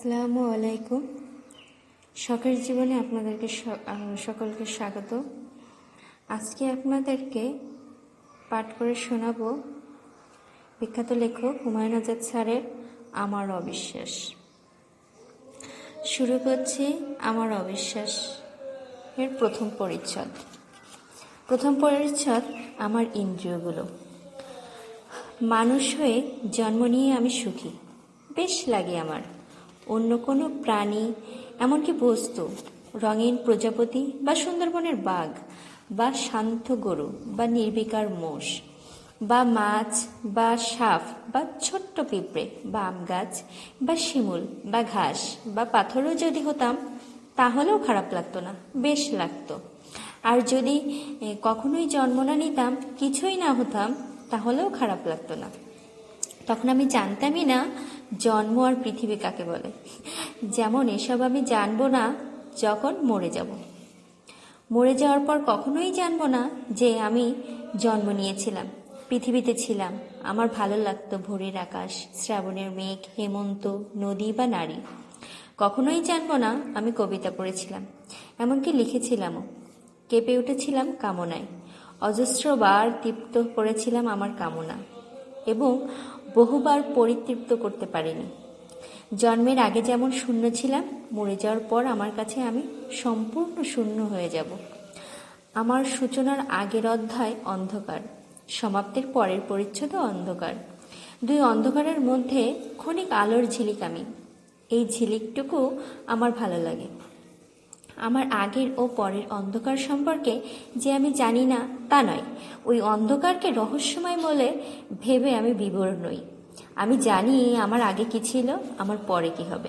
আসসালামু আলাইকুম। শখের জীবনে আপনাদেরকে সকলকে স্বাগত। আজকে আপনাদেরকে পাঠ করে শোনাবো বিখ্যাত লেখক হুমায়ুন আজাদ স্যারের আমার অবিশ্বাস। শুরু করছি আমার অবিশ্বাস এর প্রথম পরিচ্ছদ। প্রথম পরিচ্ছদ আমার ইন্দ্রিয়গুলো। মানুষ হয়ে জন্ম নিয়ে আমি সুখী। বেশ লাগে আমার। অন্য কোনো প্রাণী, এমনকি বস্তু, রঙিন প্রজাপতি বা সুন্দরবনের বাঘ, বা শান্ত গরু, বা নির্বিকার মোষ, বা মাছ, বা সাপ, বা ছোট্ট পিঁপড়ে, বা আম গাছ, বা শিমুল, বা ঘাস, বা পাথরও যদি হতাম, তাহলেও খারাপ লাগতো না, বেশ লাগতো। আর যদি কখনোই জন্ম না নিতাম, কিছুই না হতাম, তাহলেও খারাপ লাগতো না। তখন আমি জানতামই না জন্ম আর পৃথিবী কাকে বলে? যেমন এসব আমি জানব না, যখন মরে যাব। মরে যাওয়ার পর কখনোই জানব না যে আমি জন্ম নিয়েছিলাম, পৃথিবীতে ছিলাম। আমার ভালো লাগতো ভোরের আকাশ, শ্রাবণের মেঘ, হেমন্ত, নদী বা নারী। কখনোই জানব না আমি কবিতা পড়েছিলাম, এমনকি লিখেছিলামও। কেঁপে উঠেছিলাম কামনায়। অজস্রবার তৃপ্ত করেছিলাম আমার কামনা। এবং বহুবার পরিতৃপ্ত করতে পারিনি। জন্মের আগে যেমন শূন্য ছিলাম, মরে যাওয়ার পর আমার কাছে আমি সম্পূর্ণ শূন্য হয়ে যাব। আমার সূচনার আগের অধ্যায় অন্ধকার, সমাপ্তির পরের পরিচ্ছদও অন্ধকার। দুই অন্ধকারের মধ্যে ক্ষণিক আলোর ঝিলিক আমি। এই ঝিলিকটুকু আমার ভালো লাগে। আমার আগের ও পরের অন্ধকার সম্পর্কে যে আমি জানি না, তা নয়। ওই অন্ধকারকে রহস্যময় বলে ভেবে আমি বিবর নই। আমি জানি আমার আগে কি ছিল, আমার পরে কি হবে।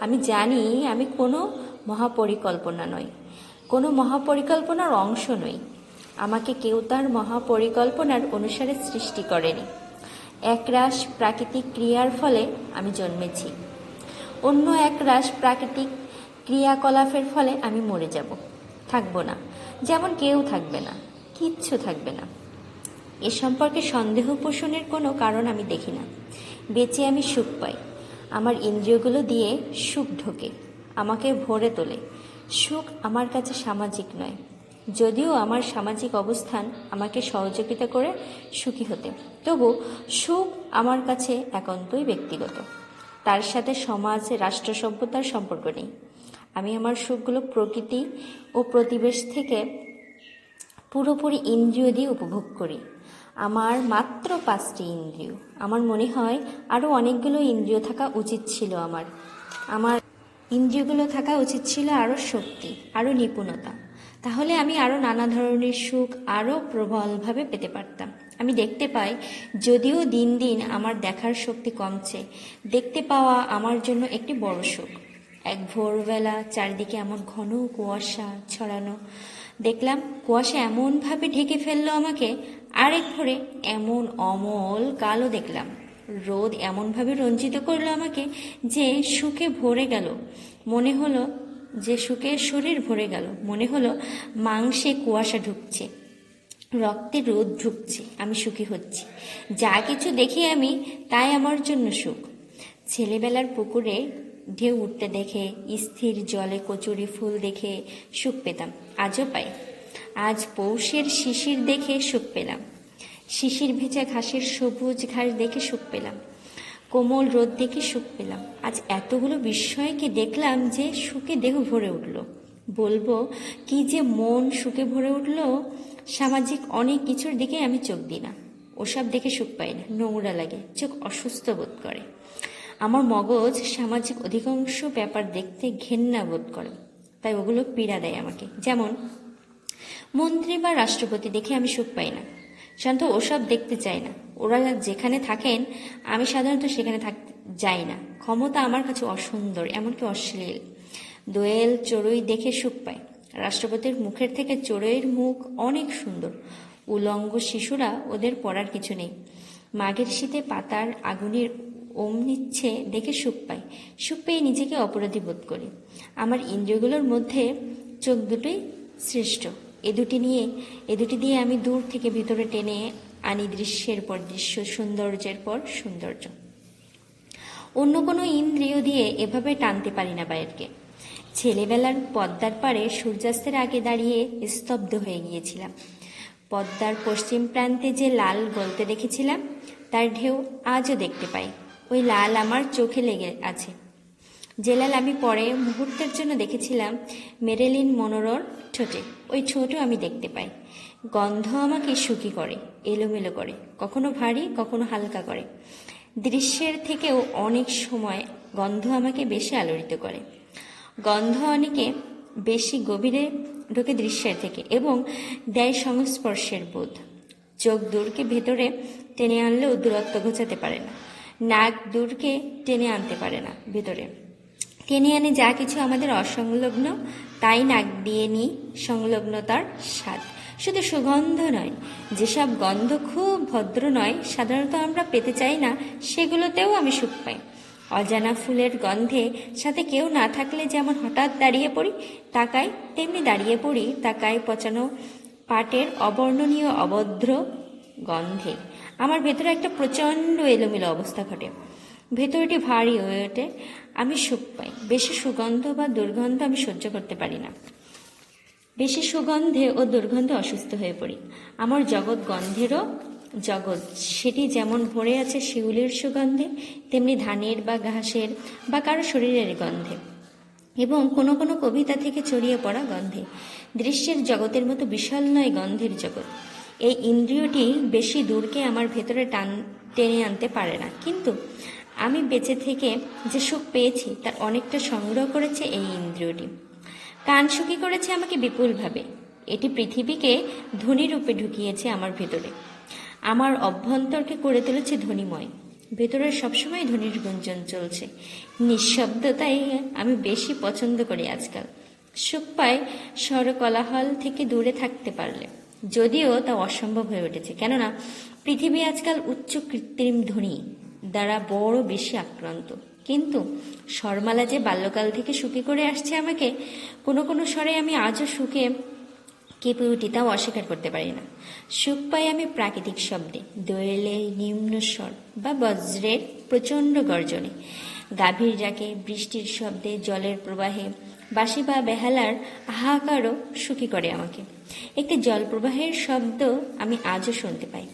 আমি জানি আমি কোনো মহাপরিকল্পনা নই, কোনো মহাপরিকল্পনার অংশ নই। আমাকে কেউ তার মহাপরিকল্পনার অনুসারে সৃষ্টি করেনি। একরাশ প্রাকৃতিক ক্রিয়ার ফলে আমি জন্মেছি। অন্য এক রাশ প্রাকৃতিক ক্রিয়াকলাপের ফলে আমি মরে যাব। থাকব না। যেমন কেউ থাকবে না। কিচ্ছু থাকবে না। এ সম্পর্কে সন্দেহ পোষণের কোনো কারণ আমি দেখি না। বেঁচে আমি সুখ পাই। আমার ইন্দ্রিয়গুলো দিয়ে সুখ ঢোকে। আমাকে ভরে তোলে। সুখ আমার কাছে সামাজিক নয়। যদিও আমার সামাজিক অবস্থান আমাকে সহযোগিতা করে সুখী হতে। তবু সুখ আমার কাছে একান্তই ব্যক্তিগত। তার সাথে সমাজ, রাষ্ট্র সভ্যতার সম্পর্ক নেই। আমি আমার সুখগুলো প্রকৃতি ও প্রতিবেশ থেকে পুরোপুরি ইন্দ্রিয় দিয়ে উপভোগ করি। আমার মাত্র পাঁচটি ইন্দ্রিয়। আমার মনে হয় আরও অনেকগুলো ইন্দ্রিয় থাকা উচিত ছিল আমার। আমার ইন্দ্রিয়গুলো থাকা উচিত ছিল আরও শক্তি, আরও নিপুণতা। তাহলে আমি আরও নানা ধরনের সুখ আরও প্রবলভাবে পেতে পারতাম। আমি দেখতে পাই, যদিও দিন দিন আমার দেখার শক্তি কমছে, দেখতে পাওয়া আমার জন্য একটি বড় সুখ। এক ভোরবেলা চারিদিকে এমন ঘন কুয়াশা ছড়ানো। দেখলাম কুয়াশা এমনভাবে ঢেকে ফেলল আমাকে, আরেক ভোরে এমন অমল কালো দেখলাম। রোদ এমনভাবে রঞ্জিত করল আমাকে যে সুখে ভরে গেল। মনে হলো যে সুখে শরীর ভরে গেল। মনে হলো মাংসে কুয়াশা ঢুকছে, রক্তে রোদ ঢুকছে, আমি সুখী হচ্ছি। যা কিছু দেখি আমি, তাই আমার জন্য সুখ। ছেলেবেলার পুকুরে ঢেউ উঠতে দেখে, স্থির জলে কচুরি ফুল দেখে সুখ পেতাম। আজও পাই। আজ পৌষের শিশির দেখে সুখ পেলাম। শিশির ভেজা ঘাসের সবুজ ঘাস দেখে সুখ পেলাম। কোমল রোদ দেখে সুখ পেলাম। আজ এতগুলো বিস্ময়কে দেখলাম যে সুখে দেহ ভরে উঠল। বলব, কি যে মন সুখে ভরে উঠল, সামাজিক অনেক কিছুর দিকে আমি চোখ দিই না। ওসব দেখে সুখ পাই না। নোংরা লাগে, চোখ অসুস্থ বোধ করে। আমার মগজ সামাজিক অধিকাংশ ব্যাপার দেখতে ঘেন্না বোধ করে। তাই ওগুলো পীড়া দেয় আমাকে। যেমন, মন্ত্রী বা রাষ্ট্রপতি দেখে আমি সুখ পাই না। সাধারণত ওসব দেখতে চাই না। ওরা যেখানে থাকেন, আমি সাধারণত সেখানে থাকতে যাই না। ক্ষমতা আমার কাছে অসুন্দর, এমনকি অশ্লীল। দোয়েল চড়ুই দেখে সুখ পায়। রাষ্ট্রপতির মুখের থেকে চড়ুইয়ের মুখ অনেক সুন্দর। উলঙ্গ শিশুরা ওদের পড়ার কিছু নেই। মাঘের শীতে পাতার আগুনের ওম নিচ্ছে, দেখে সুখ পাই। সুখ পেয়ে নিজেকে অপরাধী বোধ করি। আমার ইন্দ্রিয়গুলোর মধ্যে চোখ দুটোই শ্রেষ্ঠ। এ দুটি নিয়ে, এ দুটি দিয়ে আমি দূর থেকে ভিতরে টেনে আনি দৃশ্যের পর দৃশ্য, সৌন্দর্যের পর সৌন্দর্য। অন্য কোনো ইন্দ্রিয় দিয়ে এভাবে টানতে পারি না বাইরকে। ছেলেবেলার পদ্মার পাড়ে সূর্যাস্তের আগে দাঁড়িয়ে স্তব্ধ হয়ে গিয়েছিলাম। পদ্মার পশ্চিম প্রান্তে যে লাল গলতে দেখেছিলাম, তার ঢেউ আজও দেখতে পাই। ওই লাল আমার চোখে লেগে আছে। যে লাল আমি পরে মুহূর্তের জন্য দেখেছিলাম মেরেলিন মনোরর ঠোঁটে। ওই ঠোঁটও আমি দেখতে পাই। গন্ধ আমাকে সুখী করে, এলোমেলো করে, কখনো ভারী, কখনো হালকা করে। দৃশ্যের থেকেও অনেক সময় গন্ধ আমাকে বেশি আলোড়িত করে। গন্ধ অনেকে বেশি গভীরে ঢোকে দৃশ্যের থেকে এবং দেয় সংস্পর্শের বোধ। চোখ দূরকে ভেতরে টেনে আনলেও দূরত্ব ঘোচাতে পারে না। নাক দূরকে টেনে আনতে পারে না ভেতরে। টেনে আনে যা কিছু আমাদের অসংলগ্ন, তাই নাক দিয়ে নিই সংলগ্নতার স্বাদ। শুধু সুগন্ধ নয়, যেসব গন্ধ খুব ভদ্র নয়, সাধারণত আমরা পেতে চাই না, সেগুলোতেও আমি সুখ পাই। অজানা ফুলের গন্ধে সাথে কেউ না থাকলে যেমন হঠাৎ দাঁড়িয়ে পড়ি, তাকাই তেমনি দাঁড়িয়ে পড়ি, তাকাই পচানো পাটের অবর্ণনীয় অভদ্র গন্ধে। আমার ভেতরে একটা প্রচণ্ড এলোমেলো অবস্থা ঘটে। ভেতরটি ভারী হয়ে ওঠে। আমি সুখ পাই। বেশি সুগন্ধ বা দুর্গন্ধ আমি সহ্য করতে পারি না। বেশি সুগন্ধে ও দুর্গন্ধে অসুস্থ হয়ে পড়ি। আমার জগৎ গন্ধেরও জগৎ। সেটি যেমন ভরে আছে শিউলির সুগন্ধে, তেমনি ধানের বা ঘাসের বা কারও শরীরের গন্ধে। এবং কোনো কোনো কবিতা থেকে ছড়িয়ে পড়া গন্ধে। দৃশ্যের জগতের মতো বিশাল নয় গন্ধের জগৎ। এই ইন্দ্রিয়টি বেশি দূরকে আমার ভেতরে টান, টেনে আনতে পারে না। কিন্তু আমি বেঁচে থেকে যে সুখ পেয়েছি, তার অনেকটা সংগ্রহ করেছে এই ইন্দ্রিয়টি। কান সুখী করেছে আমাকে বিপুলভাবে। এটি পৃথিবীকে ধনী রূপে ঢুকিয়েছে আমার ভেতরে। আমার অভ্যন্তরকে করে তুলেছে ধ্বনিময় ভেতরে সবসময় ধ্বনির গুঞ্জন চলছে। নিঃশব্দতাই আমি বেশি পছন্দ করি আজকাল। সুখ পাই স্বরকলাহল থেকে দূরে থাকতে পারলে। যদিও তা অসম্ভব হয়ে উঠেছে। কেননা, পৃথিবী আজকাল উচ্চ কৃত্রিম ধ্বনি দ্বারা বড় বেশি আক্রান্ত। কিন্তু স্বরমালা যে বাল্যকাল থেকে সুখী করে আসছে আমাকে, কোনো কোনো স্বরে আমি আজও সুখে কেঁপে উঠি, তাও অস্বীকার করতে পারি না। সুখ পাই আমি প্রাকৃতিক শব্দে দোয়েলের নিম্ন স্বর বা বজ্রের প্রচণ্ড গর্জনে। গাভীর ডাকে, বৃষ্টির শব্দে, জলের প্রবাহে বাঁশি বা বেহালার হাহাকারও সুখী করে আমাকে। একটি জলপ্রবাহের শব্দ আমি আজও শুনতে পাই।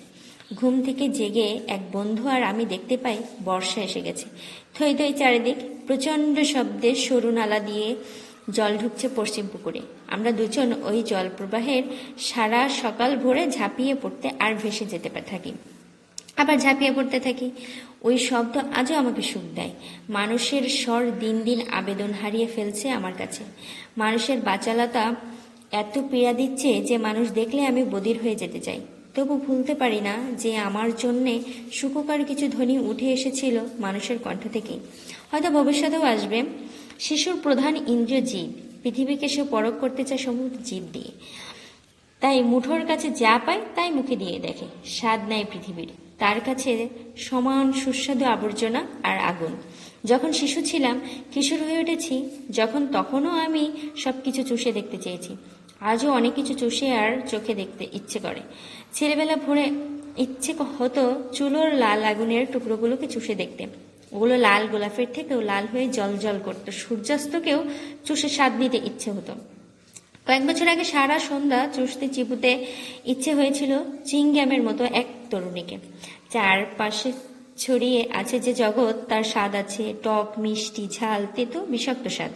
ঘুম থেকে জেগে এক বন্ধু আর আমি দেখতে পাই, বর্ষা এসে গেছে। থই থই চারিদিক, প্রচণ্ড শব্দে সরু নালা দিয়ে জল ঢুকছে পশ্চিম পুকুরে। আমরা দুজন ওই জলপ্রবাহের সারা সকাল ভোরে ঝাঁপিয়ে পড়তে আর ভেসে যেতে থাকি। আবার ঝাঁপিয়ে পড়তে থাকি। ওই শব্দ আজও আমাকে সুখ দেয়। মানুষের স্বর দিন দিন আবেদন হারিয়ে ফেলছে আমার কাছে। মানুষের বাচালতা এত পীড়া দিচ্ছে যে মানুষ দেখলে আমি বদির হয়ে যেতে চাই। তবু ভুলতে পারি না যে আমার জন্যে সুখকার কিছু ধ্বনি উঠে এসেছিল মানুষের কণ্ঠ থেকেই হয়তো ভবিষ্যতেও আসবে। শিশুর প্রধান ইন্দ্রিয় জীব পৃথিবীকে সে পরখ করতে চায় সমস্ত জীব দিয়ে। তাই মুঠোর কাছে যা পায় তাই মুখে দিয়ে দেখে। স্বাদ নেয় পৃথিবীর। তার কাছে সমান সুস্বাদু আবর্জনা আর আগুন। যখন শিশু ছিলাম, কিশোর হয়ে উঠেছি, যখন তখনও আমি সব কিছু চুষে দেখতে চেয়েছি। আজও অনেক কিছু চুষে আর চোখে দেখতে ইচ্ছে করে। ছেলেবেলা ভোরে ইচ্ছে হতো চুলোর লাল আগুনের টুকরোগুলোকে চুষে দেখতে। ওগুলো লাল গোলাপের থেকেও লাল হয়ে জল জল করতো। সূর্যাস্তকেও চুষে স্বাদ নিতে ইচ্ছে হতো। কয়েক বছর আগে সারা সন্ধ্যা চুষতে চিপুতে ইচ্ছে হয়েছিল চিংগ্যামের মতো এক তরুণীকে। চারপাশে ছড়িয়ে আছে যে জগৎ, তার স্বাদ আছে টক, মিষ্টি, ঝাল, তেতো, বিষাক্ত স্বাদ।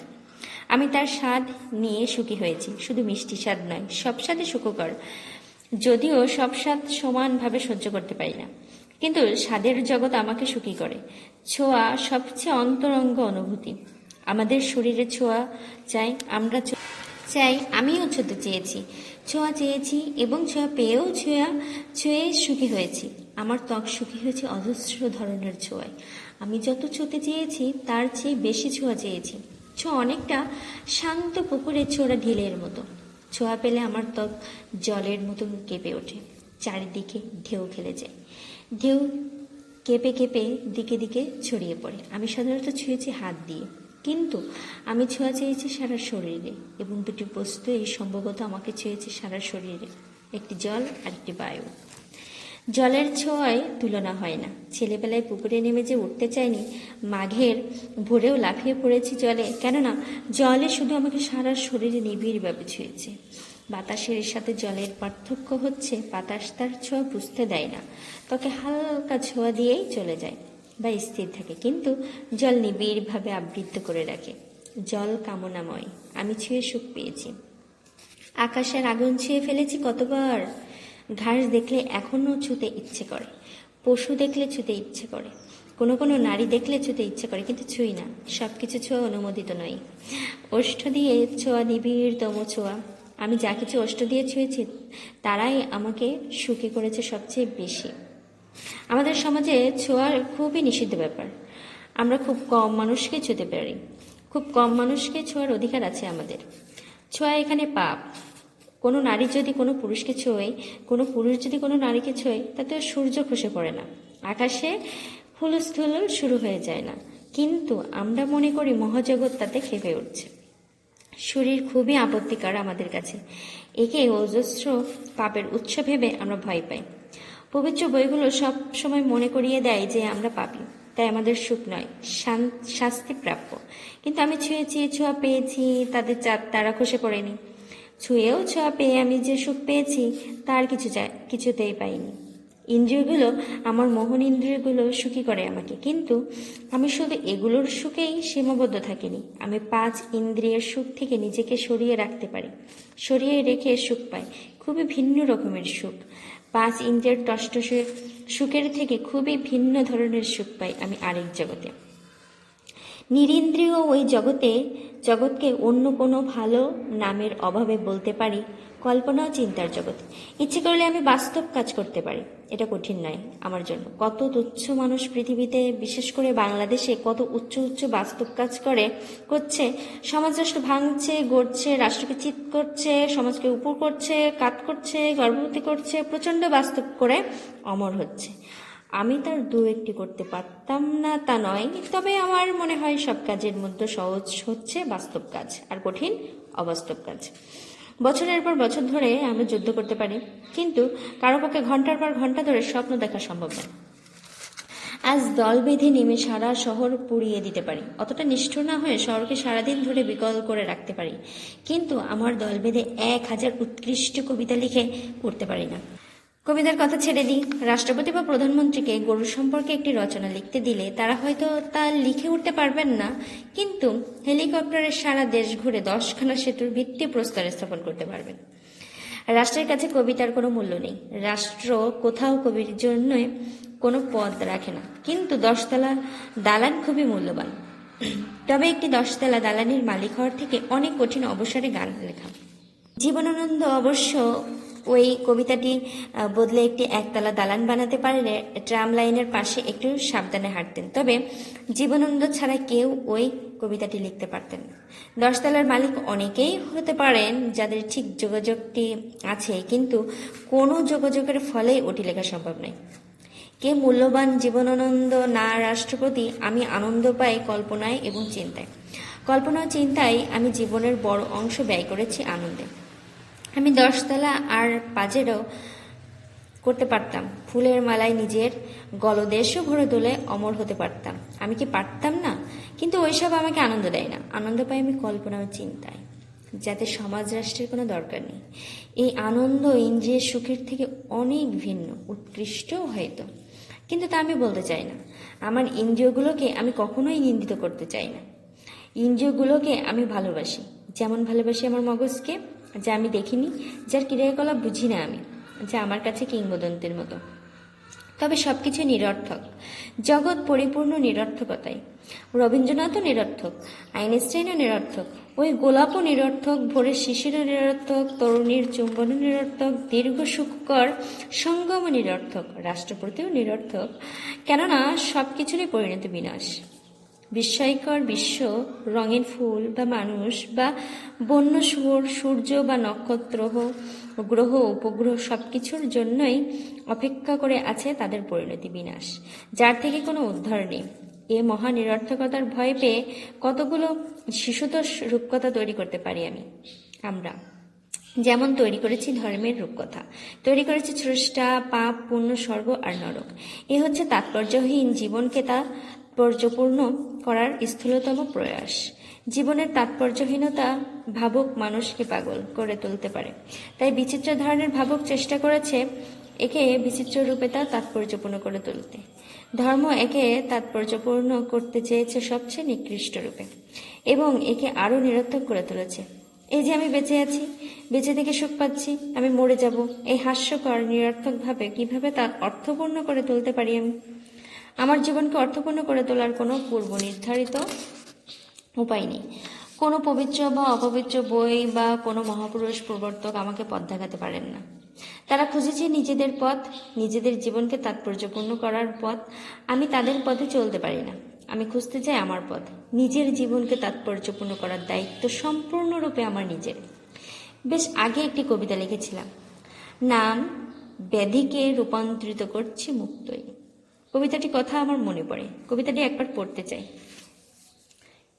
আমি তার স্বাদ নিয়ে সুখী হয়েছি, শুধু মিষ্টি স্বাদ নয়, সব স্বাদে সুখকর। যদিও সব স্বাদ সমানভাবে সহ্য করতে পারি না। কিন্তু স্বাদের জগৎ আমাকে সুখী করে। ছোঁয়া সবচেয়ে অন্তরঙ্গ অনুভূতি। আমাদের শরীরে ছোঁয়া চাই, আমরা চাই, আমিও ছুতে চেয়েছি। ছোঁয়া চেয়েছি এবং ছোঁয়া পেয়েও ছোঁয়া ছুঁয়ে সুখী হয়েছি। আমার ত্বক সুখী হয়েছে অজস্র ধরনের ছোঁয়ায়। আমি যত ছুতে চেয়েছি, তার চেয়ে বেশি ছোঁয়া চেয়েছি। ছোঁয়া অনেকটা শান্ত পুকুরের ছোঁড়া ঢিলের মতো। ছোঁয়া পেলে আমার ত্বক জলের মতো কেঁপে ওঠে। চারিদিকে ঢেউ খেলে যায়। ঢেউ কেঁপে কেঁপে দিকে দিকে ছড়িয়ে পড়ে। আমি সাধারণত ছুঁয়েছি হাত দিয়ে। কিন্তু আমি ছোঁয়া চেয়েছি সারা শরীরে এবং দুটি বস্তু এই সম্ভবত আমাকে ছুঁয়েছে সারা শরীরে, একটি জল আর একটি বায়ু। জলের ছোঁয়ায় তুলনা হয় না। ছেলেবেলায় পুকুরে নেমে যে উঠতে চাইনি, মাঘের ভোরেও লাফিয়ে পড়েছি জলে। কেননা জলে শুধু আমাকে সারা শরীরে নিবিড়ভাবে ছুঁয়েছে। বাতাসের সাথে জলের পার্থক্য হচ্ছে, বাতাস তার ছোঁয়া বুঝতে দেয় না। তাকে হালকা ছোঁয়া দিয়েই চলে যায়। বা স্থির থাকে, কিন্তু জল নিবিড়ভাবে আবৃত্ত করে রাখে। জল কামনাময়, আমি ছুঁয়ে সুখ পেয়েছি। আকাশের আগুন ছুঁয়ে ফেলেছি কতবার? ঘাস দেখলে এখনও ছুতে ইচ্ছে করে, পশু দেখলে ছুতে ইচ্ছে করে, কোনো কোনো নারী দেখলে ছুতে ইচ্ছে করে, কিন্তু ছুঁই না সব কিছু ছোঁয়া অনুমোদিত নয়। ওষ্ঠ দিয়ে ছোঁয়া নিবিড়তম ছোঁয়া, আমি যা কিছু ওষ্ঠ দিয়ে ছুঁয়েছি, তারাই আমাকে সুখী করেছে সবচেয়ে বেশি। আমাদের সমাজে ছোঁয়ার খুবই নিষিদ্ধ ব্যাপার। আমরা খুব কম মানুষকে ছুঁতে পারি। খুব কম মানুষকে ছোঁয়ার অধিকার আছে আমাদের। ছোঁয়া এখানে পাপ। কোনো নারী যদি কোনো পুরুষকে ছোঁয়, কোনো পুরুষ যদি কোনো নারীকে ছোঁয় তাতে সূর্য খসে পড়ে না। আকাশে হুলস্থুল শুরু হয়ে যায় না। কিন্তু আমরা মনে করি মহাজগৎ তাতে খেপে উঠছে। শরীর খুবই আপত্তিকর আমাদের কাছে। একে অজস্র পাপের উৎস ভেবে আমরা ভয় পাই। পবিত্র বইগুলো সব সময় মনে করিয়ে দেয় যে আমরা পাপি। তাই আমাদের সুখ নয় শাস্তি প্রাপ্য। কিন্তু আমি ছুঁয়েছি, ছোঁয়া পেয়েছি, তাদের চাঁদ, তারা খসে পড়েনি। ছুঁয়েও ছোঁয়া পেয়ে আমি যে সুখ পেয়েছি, তার কিছু যায় কিছুতেই পাইনি। ইন্দ্রিয়গুলো, আমার মোহন ইন্দ্রিয়গুলো সুখী করে আমাকে। কিন্তু আমি শুধু এগুলোর সুখেই সীমাবদ্ধ থাকিনি। আমি পাঁচ ইন্দ্রিয়ের সুখ থেকে নিজেকে সরিয়ে রাখতে পারি। সরিয়ে রেখে সুখ পাই। খুবই ভিন্ন রকমের সুখ। পাঁচ ইঞ্চের টষ্ট সুখের থেকে খুবই ভিন্ন ধরনের সুখ পাই আমি আরেক জগতে। নিরিন্দ্রিয় ওই জগতে, জগৎকে অন্য কোনো ভালো নামের অভাবে বলতে পারি কল্পনা ও চিন্তার জগৎ। ইচ্ছে করলে আমি বাস্তব কাজ করতে পারি। এটা কঠিন নয় আমার জন্য। কত তুচ্ছ মানুষ পৃথিবীতে, বিশেষ করে বাংলাদেশে, কত উচ্চ উচ্চ বাস্তব কাজ করে, করছে, সমাজ রাষ্ট্র ভাঙছে, গড়ছে, রাষ্ট্রকে চিত করছে, সমাজকে উপর করছে, কাত করছে, গর্ভবতী করছে, প্রচণ্ড বাস্তব করে অমর হচ্ছে। আমি তার দু একটি করতে পারতাম না তা নয়, তবে আমার মনে হয় সব কাজের মধ্যে সহজ হচ্ছে বাস্তব কাজ, আর কঠিন অবাস্তব কাজ। বছরের পর বছর ধরে আমরা যুদ্ধ করতে পারি, কিন্তু কারও পক্ষে ঘণ্টার পর ঘণ্টা ধরে স্বপ্ন দেখা সম্ভব নয়। আজ দল বেঁধে নেমে সারা শহর পুড়িয়ে দিতে পারি। অতটা নিষ্ঠুর না হয়ে শহরকে সারাদিন ধরে বিকল করে রাখতে পারি। কিন্তু আমার দল বেঁধে এক হাজার উৎকৃষ্ট কবিতা লিখে উঠতে পারি না। কবিতার কথা ছেড়ে দিই। রাষ্ট্রপতি বা প্রধানমন্ত্রীকে গরু সম্পর্কে একটি রচনা লিখতে দিলে তারা হয়তো তা লিখে উঠতে পারবেন না। কিন্তু হেলিকপ্টারের সারা দেশ ঘুরে দশখানা সেতুর ভিত্তি প্রস্তর স্থাপন করতে পারবেন। রাষ্ট্রের কাছে কবিতার কোনো মূল্য নেই। রাষ্ট্র কোথাও কবির জন্য কোনো পদ রাখে না। কিন্তু দশতলা দালান খুবই মূল্যবান। তবে একটি দশতলা দালানের মালিক হওয়ার থেকে অনেক কঠিন অবসরে গান লেখা। জীবনানন্দ অবশ্য ওই কবিতাটি বদলে একটি একতলা দালান বানাতে পারলে ট্রাম লাইনের পাশে একটু সাবধানে হাঁটতেন। তবে জীবনানন্দ ছাড়া কেউ ওই কবিতাটি লিখতে পারতেন দশতলার মালিক অনেকেই হতে পারেন যাদের ঠিক যোগাযোগটি আছে, কিন্তু কোনো যোগাযোগের ফলেই ওটি লেখা সম্ভব নয়। কে মূল্যবান জীবনানন্দ না রাষ্ট্রপতি, আমি আনন্দ পাই কল্পনায় এবং চিন্তায়। কল্পনা চিন্তায় আমি জীবনের বড় অংশ ব্যয় করেছি আনন্দে। আমি দশতলা আর পাজেরও করতে পারতাম। ফুলের মালায় নিজের গলদেশও ভরে তোলে অমর হতে পারতাম। আমি কি পারতাম না? কিন্তু ওইসব আমাকে আনন্দ দেয় না। আনন্দ পাই আমি কল্পনা ও চিন্তায়, যাতে সমাজ রাষ্ট্রের কোনো দরকার নেই। এই আনন্দ ইন্দ্রিয়ের সুখের থেকে অনেক ভিন্ন উৎকৃষ্টও হয়তো। কিন্তু তা আমি বলতে চাই না। আমার ইন্দ্রিয়গুলোকে আমি কখনোই নিন্দিত করতে চাই না। ইন্দ্রিয়গুলোকে আমি ভালোবাসি। যেমন ভালোবাসি আমার মগজকে যা আমি দেখিনি, যার ক্রিয়াকলাপ বুঝি না আমি, যা আমার কাছে কিংবদন্তির মতো। তবে সবকিছু নিরর্থক। জগৎ পরিপূর্ণ নিরর্থকতায় রবীন্দ্রনাথও নিরর্থক, আইনস্টাইনও নিরর্থক, ওই গোলাপও নিরর্থক, ভোরের শিশিরও নিরর্থক, তরুণীর চুম্বনও নিরর্থক, দীর্ঘ সুখকর সঙ্গমও নিরর্থক, রাষ্ট্রপতিও নিরর্থক, কেননা সব কিছুরই পরিণত বিনাশ। বিস্ময়কর বিশ্ব, রঙিন ফুল বা মানুষ বা বন্য শুয়োর সূর্য বা নক্ষত্র গ্রহ, উপগ্রহ সব কিছুর জন্যই অপেক্ষা করে আছে তাদের পরিণতি বিনাশ, যার থেকে কোনো উদ্ধার নেই। এ মহা নিরর্থকতার ভয় পেয়ে কতগুলো শিশুতোষ রূপকথা তৈরি করতে পারি আমি? আমরা। যেমন তৈরি করেছি ধর্মের রূপকথা। তৈরি করেছি স্রষ্টা, পাপ, পুণ্য, স্বর্গ আর নরক। এ হচ্ছে তাৎপর্যহীন জীবনকে তাৎপর্যপূর্ণ করার স্থূলতম প্রয়াস। জীবনের তাৎপর্যহীনতা ভাবুক মানুষকে পাগল করে তুলতে পারে। তাই বিচিত্র ধরনের ভাবুক চেষ্টা করেছে একে বিচিত্র রূপে তা তাৎপর্যপূর্ণ করে তুলতে। ধর্ম একে তাৎপর্যপূর্ণ করতে চেয়েছে সবচেয়ে নিকৃষ্ট রূপে এবং একে আরও নিরর্থক করে তুলেছে। এই যে আমি বেঁচে আছি, বেঁচে থেকে সুখ পাচ্ছি, আমি মরে যাব, এই হাস্যকর, নিরর্থকভাবে কীভাবে তার অর্থপূর্ণ করে তুলতে পারি আমি? আমার জীবনকে অর্থপূর্ণ করে তোলার কোনো পূর্ব নির্ধারিত উপায় নেই। কোনো পবিত্র বা অপবিত্র বই বা কোনো মহাপুরুষ প্রবর্তক আমাকে পথ দেখাতে পারেন না। তারা খুঁজেছে নিজেদের পথ, নিজেদের জীবনকে তাৎপর্যপূর্ণ করার পথ। আমি তাদের পথে চলতে পারি না। আমি খুঁজতে চাই আমার পথ। নিজের জীবনকে তাৎপর্যপূর্ণ করার দায়িত্ব সম্পূর্ণরূপে আমার নিজের। বেশ আগে একটি কবিতা লিখেছিলাম। নাম, ব্যাধিকে রূপান্তরিত করছি মুক্তই। কবিতাটি কথা আমার মনে পড়ে। কবিতাটি একবার পড়তে চাই।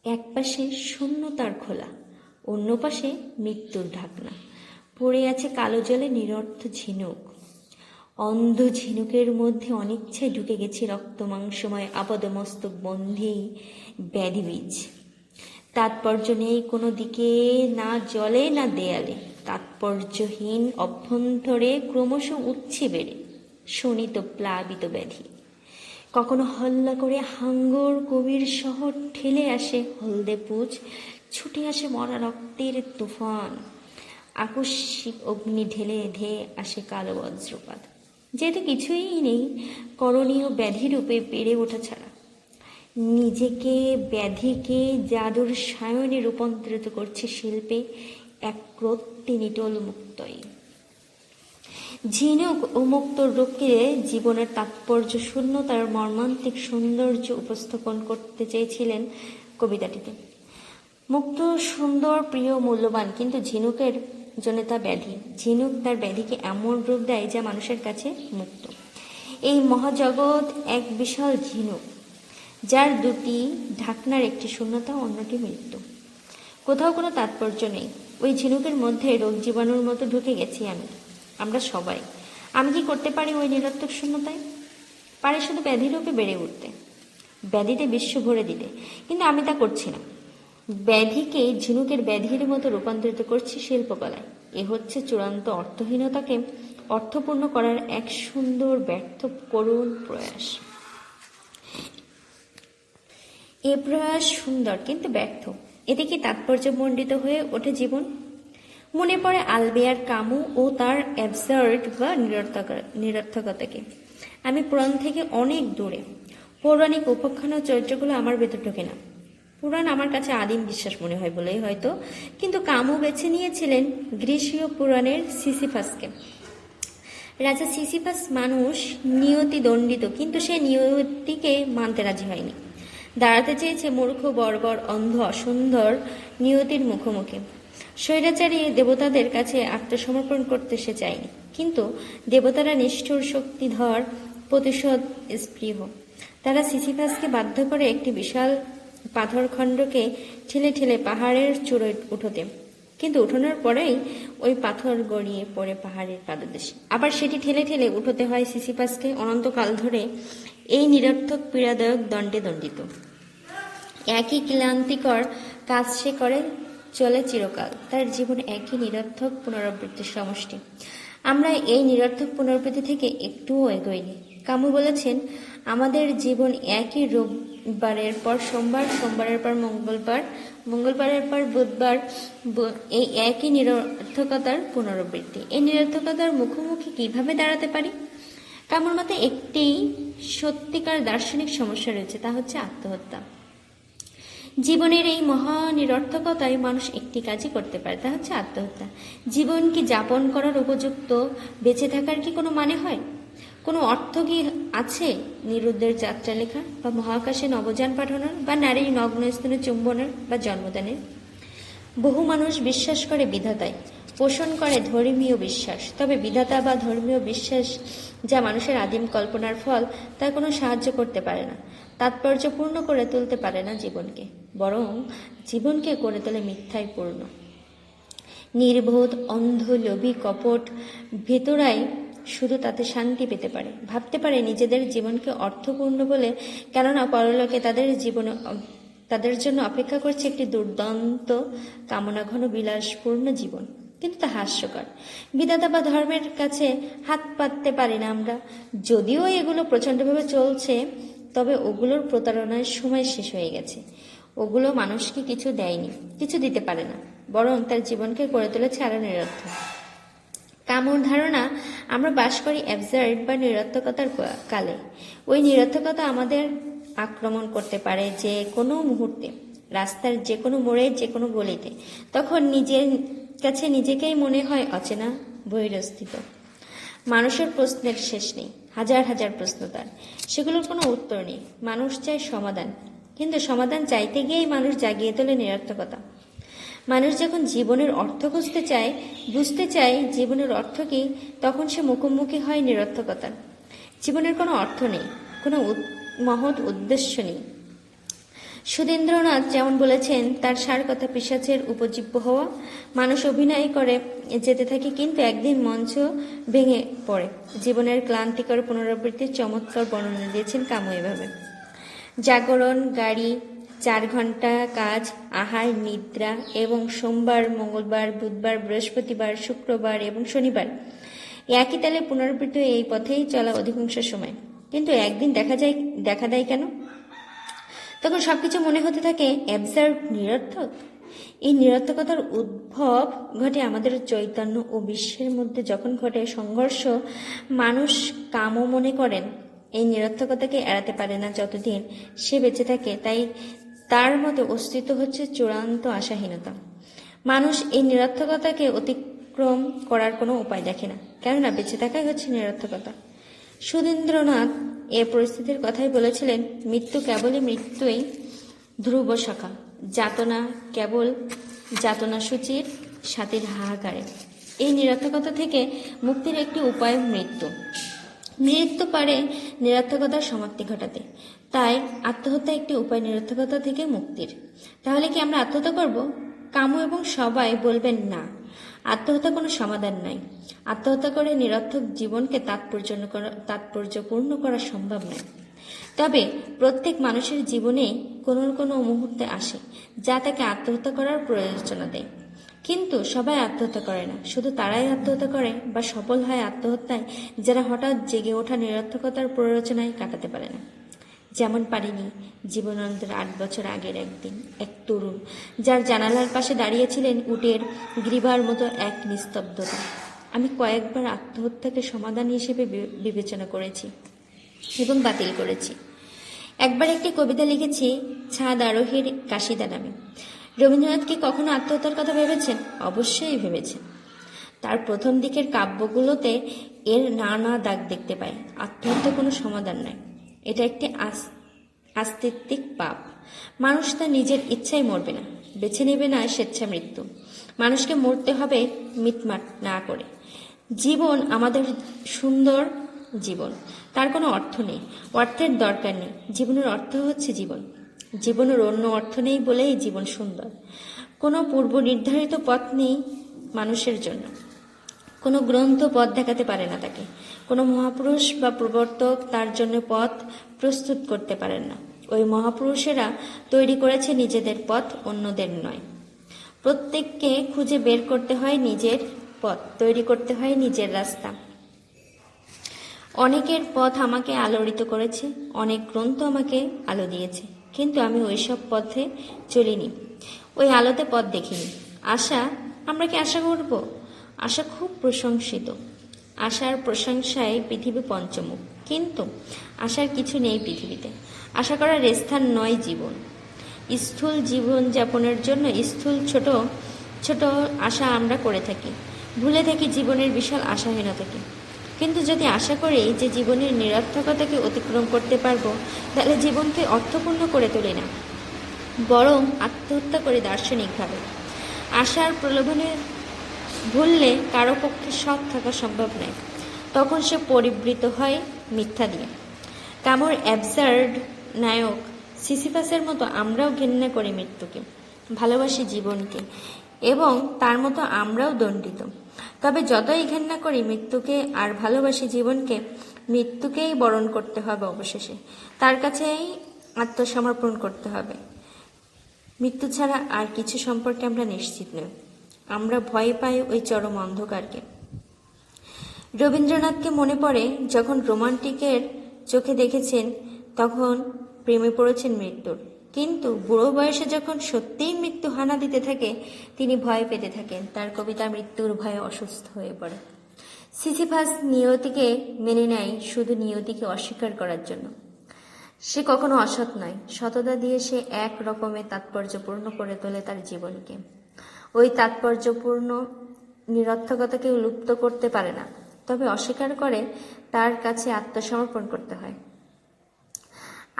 এক পাশে শূন্যতার খোলা, অন্য পাশে মৃত্যুর ঢাকনা। পড়ে আছে কালো জলে নিরর্থ ঝিনুক। অন্ধ ঝিনুকের মধ্যে অনিচ্ছায় ঢুকে গেছে রক্ত মাংসময় আপাদমস্তক বন্ধি ব্যাধি বীজ। তাৎপর্য নেই কোনো দিকে, না জলে, না দেয়ালে। তাৎপর্যহীন অভ্যন্তরে ক্রমশ উচ্ছে বেড়ে, শোণিত প্লাবিত ব্যাধি। কখনো হল্লা করে হাঙ্গর কবির শহর ঠেলে আসে হলদে পুজ, ছুটে আসে মরা রক্তের তুফান। আকস্মিক অগ্নি ঢেলে ধেয়ে আসে কালো বজ্রপাত। যেহেতু কিছুই নেই, করণীয় ব্যাধিরূপে বেড়ে ওঠা ছাড়া। নিজেকে, ব্যাধিকে জাদুর সায়নে রূপান্তরিত করছে শিল্পে এক ক্রত্তি নিটল মুক্তই। ঝিনুক ও মুক্ত রূপকে জীবনের তাৎপর্য শূন্য তার মর্মান্তিক সৌন্দর্য উপস্থাপন করতে চেয়েছিলেন কবিতাটিতে। মুক্ত, সুন্দর, প্রিয়, মূল্যবান, কিন্তু ঝিনুকের জন্য তা ব্যাধি। ঝিনুক তার ব্যাধিকে এমন রূপ দেয় যা মানুষের কাছে মুক্ত। এই মহাজগৎ এক বিশাল ঝিনুক, যার দুটি ঢাকনার একটি শূন্যতা, অন্যটি মৃত্যু। কোথাও কোনো তাৎপর্য নেই। ওই ঝিনুকের মধ্যে রোগ জীবাণুর মতো ঢুকে গেছি আমি। আমরা সবাই। আমি কি করতে পারি ওই নিরর্থক শূন্যতায়? পারি শুধু ব্যাধিরূপে বেড়ে উঠতে। ব্যাধিতে বিশ্ব ভরে দিতে। কিন্তু আমি তা করছি না। ব্যাধিকে ঝিনুকের ব্যাধির মতো রূপান্তরিত করছি শিল্পকলায়। এ হচ্ছে চূড়ান্ত অর্থহীনতাকে অর্থপূর্ণ করার এক সুন্দর ব্যর্থ করুণ প্রয়াস। এ প্রয়াস সুন্দর কিন্তু ব্যর্থ। এতে কি তাৎপর্যমণ্ডিত হয়ে ওঠে জীবন? মনে পড়ে আলবেয়ার কামু ও তার অ্যাবসার্ড বা নিরর্থক- নিরর্থকতাকে। আমি পুরাণ থেকে অনেক দূরে। পৌরাণিক উপাখ্যান চরিত্রগুলো আমার ভেতর ঢোকে না। পুরাণ আমার কাছে আদিম বিশ্বাস মনে হয় বলেই হয়তো। কিন্তু কামু বেছে নিয়েছিলেন গ্রীষ্মীয় পুরাণের সিসিফাসকে। রাজা সিসিফাস মানুষ নিয়তি দণ্ডিত, কিন্তু সে নিয়তিকে মানতে রাজি হয়নি। দাঁড়াতে চেয়েছে মূর্খ বর্বর অন্ধ অসুন্দর নিয়তির মুখোমুখি। স্বৈরাচারী দেবতাদের কাছে আত্মসমর্পণ করতে সে চায়নি। কিন্তু দেবতারা নিষ্ঠুর, শক্তিধর, প্রতিশোধ স্পৃহ। তারা সিসিফাসকে বাধ্য করে একটি বিশাল পাথরখণ্ডকে ঠেলে ঠেলে পাহাড়ের চূড়োয় উঠোতে। কিন্তু উঠোনোর পরেই ওই পাথর গড়িয়ে পড়ে পাহাড়ের পাদদেশে। আবার সেটি ঠেলে ঠেলে উঠোতে হয় সিসিপাসকে অনন্তকাল ধরে এই নিরর্থক পীড়াদায়ক দণ্ডে দণ্ডিত। একই ক্লান্তিকর কাজ সে করে চলে চিরকাল। তার জীবন একই নিরর্থক পুনরাবৃত্তির সমষ্টি। আমরা এই নিরর্থক পুনরাবৃত্তি থেকে একটুও এগোইনি। কামু বলেছেন, আমাদের জীবন একই রোববারের পর সোমবার, সোমবারের পর মঙ্গলবার, মঙ্গলবারের পর বুধবার এই একই নিরর্থকতার পুনরাবৃত্তি। এই নিরর্থকতার মুখোমুখি কীভাবে দাঁড়াতে পারি? কামুর মতে একটি সত্যিকার দার্শনিক সমস্যা রয়েছে, তা হচ্ছে আত্মহত্যা। জীবনের এই মহা নিরর্থকতায় মানুষ একটি কাজই করতে পারে, তা হচ্ছে আত্মহত্যা। জীবন কি যাপন করার উপযুক্ত, বেঁচে থাকার কি কোনো মানে হয়? কোনো অর্থ কি আছে নিরুদ্ধের যাত্রা লেখা বা মহাকাশে নবযান পাঠানোর, বা নারীর নগ্নস্থানে চুম্বনের, বা জন্মদানের? বহু মানুষ বিশ্বাস করে বিধাতায়, পোষণ করে ধর্মীয় বিশ্বাস। তবে বিধাতা বা ধর্মীয় বিশ্বাস যা মানুষের আদিম কল্পনার ফল তা কোনো সাহায্য করতে পারে না। তাৎপর্যপূর্ণ করে তুলতে পারে না জীবনকে, বরং জীবনকে করে তোলে মিথ্যায় পূর্ণ। নির্বোধ, অন্ধ, লোভী, কপট ভেতরাই শুধু তাতে শান্তি পেতে পারে। ভাবতে পারে নিজেদের জীবনকে অর্থপূর্ণ বলে, কেননা পরলোকে তাদের জীবনে, তাদের জন্য অপেক্ষা করছে একটি দুর্দান্ত কামনা ঘন বিলাসপূর্ণ জীবন। কিন্তু তা হাস্যকর। বিধাতা বা ধর্মের কাছে হাত পাততে পারি না আমরা। যদিও এগুলো প্রচণ্ডভাবে চলছে তবে ওগুলোর প্রতারণার সময় শেষ হয়ে গেছে। ওগুলো মানুষকে কিছু দেয়নি, কিছু দিতে পারে না, বরং তার জীবনকে করে তুলেছে আরও নিরর্থক। কামর ধারণা, আমরা বাস করি অ্যাবজার্ড বা নিরর্থকতার কালে। ওই নিরর্থকতা আমাদের আক্রমণ করতে পারে যে কোনো মুহূর্তে, রাস্তার যে কোনো মোড়ে, যে কোনো গলিতে। তখন নিজের কাছে নিজেকেই মনে হয় অচেনা, বহিরস্থিত। মানুষের প্রশ্নের শেষ নেই। হাজার হাজার প্রশ্ন তার। সেগুলোর কোনো উত্তর নেই। মানুষ চায় সমাধান, কিন্তু সমাধান চাইতে গিয়েই মানুষ জাগিয়ে তোলে নিরর্থকতা। মানুষ যখন জীবনের অর্থ খুঁজতে চায়, বুঝতে চায় জীবনের অর্থ কি, তখন সে মুখোমুখি হয় নিরর্থকতার। জীবনের কোনো অর্থ নেই, কোনো মহৎ উদ্দেশ্য নেই। সুধীন্দ্রনাথ যেমন বলেছেন, তার সার কথা পিসাচের উপজীব্য হওয়া। মানুষ অভিনয় করে, যেতে থাকে কিন্তু একদিন মঞ্চ ভেঙে পড়ে। জীবনের ক্লান্তিকর পুনরাবৃত্তির চমৎকার বর্ণনা দিয়েছেন কামু এভাবে জাগরণ, গাড়ি, চার ঘণ্টা কাজ, আহার, নিদ্রা এবং সোমবার, মঙ্গলবার, বুধবার, বৃহস্পতিবার, শুক্রবার এবং শনিবার। একই তালে পুনরাবৃত্ত এই পথেই চলা অধিকাংশ সময়। কিন্তু একদিন দেখা যায়, দেখা দেয় কেন? তখন সবকিছু মনে হতে থাকে অ্যাবসার্ভ নিরর্থক? এই নিরর্থকতার উদ্ভব ঘটে আমাদের চৈতন্য ও বিশ্বের মধ্যে যখন ঘটে সংঘর্ষ, মানুষ কামও মনে করেন। এই নিরর্থকতাকে এড়াতে পারে না যতদিন সে বেঁচে থাকে, তাই তার মতে অস্তিত্ব হচ্ছে চূড়ান্ত আশাহীনতা। মানুষ এই নিরর্থকতাকে অতিক্রম করার কোনো উপায় দেখে না, কেননা বেঁচে থাকাই হচ্ছে নিরর্থকতা। সুধীন্দ্রনাথ এ পরিস্থিতির কথাই বলেছিলেন, মৃত্যু কেবলই মৃত্যুই ধ্রুব শাখা। যাতনা কেবল যাতনা সূচির সাথীর হাহাকারে। এই নিরর্থকতা থেকে মুক্তির একটি উপায় মৃত্যু। মৃত্যু পারে নিরর্থকতার সমাপ্তি ঘটাতে। তাই আত্মহত্যা একটি উপায় নিরর্থকতা থেকে মুক্তির। তাহলে কি আমরা আত্মহত্যা করব? কামু এবং সবাই বলবেন না। আত্মহত্যা কোনো সমাধান নয় আত্মহত্যা করে নিরর্থক জীবনকে তাৎপর্য তাৎপর্যপূর্ণ করা সম্ভব নয়। তবে প্রত্যেক মানুষের জীবনে কোনো কোনো মুহূর্তে আসে, যা তাকে আত্মহত্যা করার প্রয়োজনা দেয়। কিন্তু সবাই আত্মহত্যা করে না, শুধু তারাই আত্মহত্যা করে বা সফল হয় আত্মহত্যায়, যারা হঠাৎ জেগে ওঠা নিরর্থকতার প্ররোচনায় কাটাতে পারে না। যেমন পারিনি জীবনানন্দের আট বছর আগের একদিন, এক তরুণ, যার জানালার পাশে দাঁড়িয়েছিলেন উটের গ্রীবার মতো এক নিস্তব্ধতা। আমি কয়েকবার আত্মহত্যাকে সমাধান হিসেবে বিবেচনা করেছি এবং বাতিল করেছি। একবার একটি কবিতা লিখেছি, ছাদ আরোহীর কাশিদা নামে। রবীন্দ্রনাথ কি কখনো আত্মহত্যার কথা ভেবেছেন? অবশ্যই ভেবেছেন। তার প্রথম দিকের কাব্যগুলোতে এর নানা দাগ দেখতে পাই। আত্মহত্যা কোনো সমাধান নয় এটা একটি আস- আস্তিত্বিক পাপ। মানুষ তার নিজের ইচ্ছায় মরবে না, বেছে নেবে না স্বেচ্ছা মৃত্যু। মানুষকে মরতে হবে মিটমাট না করে। জীবন আমাদের সুন্দর জীবন, তার কোনো অর্থ নেই, অর্থের দরকার নেই। জীবনের অর্থ হচ্ছে জীবন। জীবনের অন্য অর্থ নেই বলেই জীবন সুন্দর। কোনো পূর্ব নির্ধারিত পথ নেই মানুষের জন্য। কোনো গ্রন্থ পথ দেখাতে পারে না তাকে। কোনো মহাপুরুষ বা প্রবর্তক তার জন্য পথ প্রস্তুত করতে পারেন না। ওই মহাপুরুষেরা তৈরি করেছে নিজেদের পথ, অন্যদের নয়। প্রত্যেককে খুঁজে বের করতে হয় নিজের পথ, তৈরি করতে হয় নিজের রাস্তা। অনেকের পথ আমাকে আলোড়িত করেছে, অনেক গ্রন্থ আমাকে আলো দিয়েছে, কিন্তু আমি ওইসব পথে চলিনি। ওই আলোতে পথ দেখিনি। আশা, আমরা কি আশা করব? আশা খুব প্রশংসিত। আশার প্রশংসায় পৃথিবী পঞ্চমুখ। কিন্তু আশার কিছু নেই পৃথিবীতে। আশা করার স্থান নয় জীবন। স্থূল জীবন যাপনের জন্য স্থূল ছোট ছোট আশা আমরা করে থাকি। ভুলে থাকি জীবনের বিশাল আশাহীনতাকে কিন্তু যদি আশা করি যে জীবনের নিরর্থকতাকে অতিক্রম করতে পারব, তাহলে জীবনকে অর্থপূর্ণ করে তুলি না। বরং আত্মহত্যা করে দার্শনিকভাবে। আশার প্রলোভনে ভুললে কারও পক্ষে সৎ থাকা সম্ভব নয়। তখন সে পরিবৃত হয় মিথ্যা দিয়ে। কামর অ্যাবসার্ড নায়ক সিসিফাসের মতো আমরাও ঘেন্না করি মৃত্যুকে, ভালোবাসি জীবনকে এবং তার মতো আমরাও দণ্ডিত। তবে যতই ঘেন্না করি মৃত্যুকে আর ভালোবাসি জীবনকে, মৃত্যুকেই বরণ করতে হবে অবশেষে। তার কাছেই আত্মসমর্পণ করতে হবে। মৃত্যু ছাড়া আর কিছু সম্পর্কে আমরা নিশ্চিত নই। আমরা ভয় পাই ওই চরম অন্ধকারকে। রবীন্দ্রনাথকে মনে পড়ে যখন রোমান্টিকের চোখে দেখেছেন, তখন প্রেমে পড়েছেন মৃত্যুর। কিন্তু বুড়ো বয়সে যখন সত্যিই মৃত্যু হানা দিতে থাকে, তিনি ভয় পেতে থাকেন। তার কবিতা মৃত্যুর ভয়ে অসুস্থ হয়ে পড়ে। সিসিফাস নিয়তিকে মেনে নেয় শুধু নিয়তিকে অস্বীকার করার জন্য। সে কখনো অসৎ নয়। সততা দিয়ে সে এক রকমের তাৎপর্যপূর্ণ করে তোলে তার জীবনকে। ওই তাৎপর্যপূর্ণ নিরর্থকতাকে লুপ্ত করতে পারে না, তবে অস্বীকার করে তার কাছে আত্মসমর্পণ করতে হয়।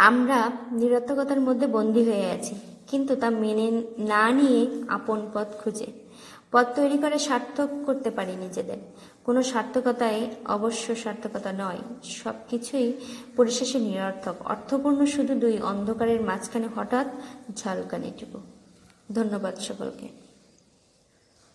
আমরা নিরর্থকতার মধ্যে বন্দী হয়ে আছি, কিন্তু তা মেনে না নিয়ে আপন পথ খুঁজে। পথ তৈরি করে সার্থক করতে পারি নিজেদের। কোনো সার্থকতাই অবশ্য সার্থকতা নয় সব কিছুই পরিশেষে নিরর্থক। অর্থপূর্ণ শুধু দুই অন্ধকারের মাঝখানে হঠাৎ ঝলকানিটুকু। ধন্যবাদ সকলকে।